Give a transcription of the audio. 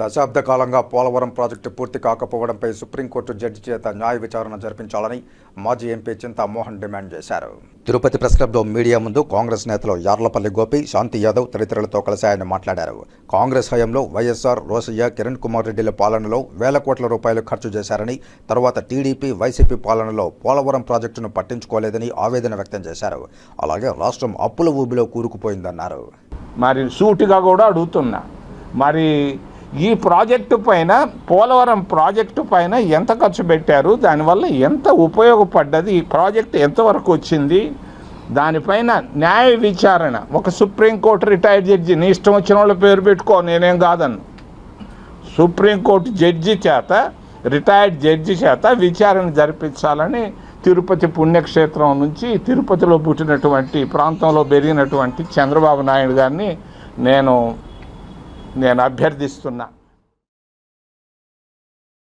దశాబ్ద కాలంగా పోలవరం ప్రాజెక్టు పూర్తి కాకపోవడంపై సుప్రీంకోర్టు జడ్జి చేత న్యాయ విచారణ జరిపించాలని మాజీ ఎంపీ చింతామోహన్ డిమాండ్ చేశారు. తిరుపతి ప్రెస్ క్లబ్లో మీడియా ముందు కాంగ్రెస్ నేతలు యార్లపల్లి గోపి శాంతి యాదవ్ తదితరులతో కలిసి ఆయన మాట్లాడారు. కాంగ్రెస్ హయాంలో వైఎస్ఆర్ రోసయ్య కిరణ్ కుమార్ రెడ్డిల పాలనలో వేల కోట్ల రూపాయలు ఖర్చు చేశారని తర్వాత టీడీపీ వైసీపీ పాలనలో పోలవరం ప్రాజెక్టును పట్టించుకోలేదని ఆవేదన వ్యక్తం చేశారు. అలాగే రాష్ట్రం అప్పుల ఊబిలో కూరుకుపోయిందన్నారు. మరి సూటిగా కూడా అడుగుతున్నా. మరి ఈ ప్రాజెక్టు పైన పోలవరం ప్రాజెక్టు పైన ఎంత ఖర్చు పెట్టారు? దానివల్ల ఎంత ఉపయోగపడ్డది? ఈ ప్రాజెక్ట్ ఎంతవరకు వచ్చింది? దానిపైన న్యాయ విచారణ. ఒక సుప్రీంకోర్టు రిటైర్డ్ జడ్జి నీ ఇష్టం వచ్చిన వాళ్ళ పేరు పెట్టుకో నేనేం కాదన్ను. సుప్రీంకోర్టు జడ్జి చేత రిటైర్డ్ జడ్జి చేత విచారణ జరిపించాలని తిరుపతి పుణ్యక్షేత్రం నుంచి తిరుపతిలో పుట్టినటువంటి ప్రాంతంలో పెరిగినటువంటి చంద్రబాబు నాయుడు గారిని నేను నేను అభ్యర్థిస్తున్నా.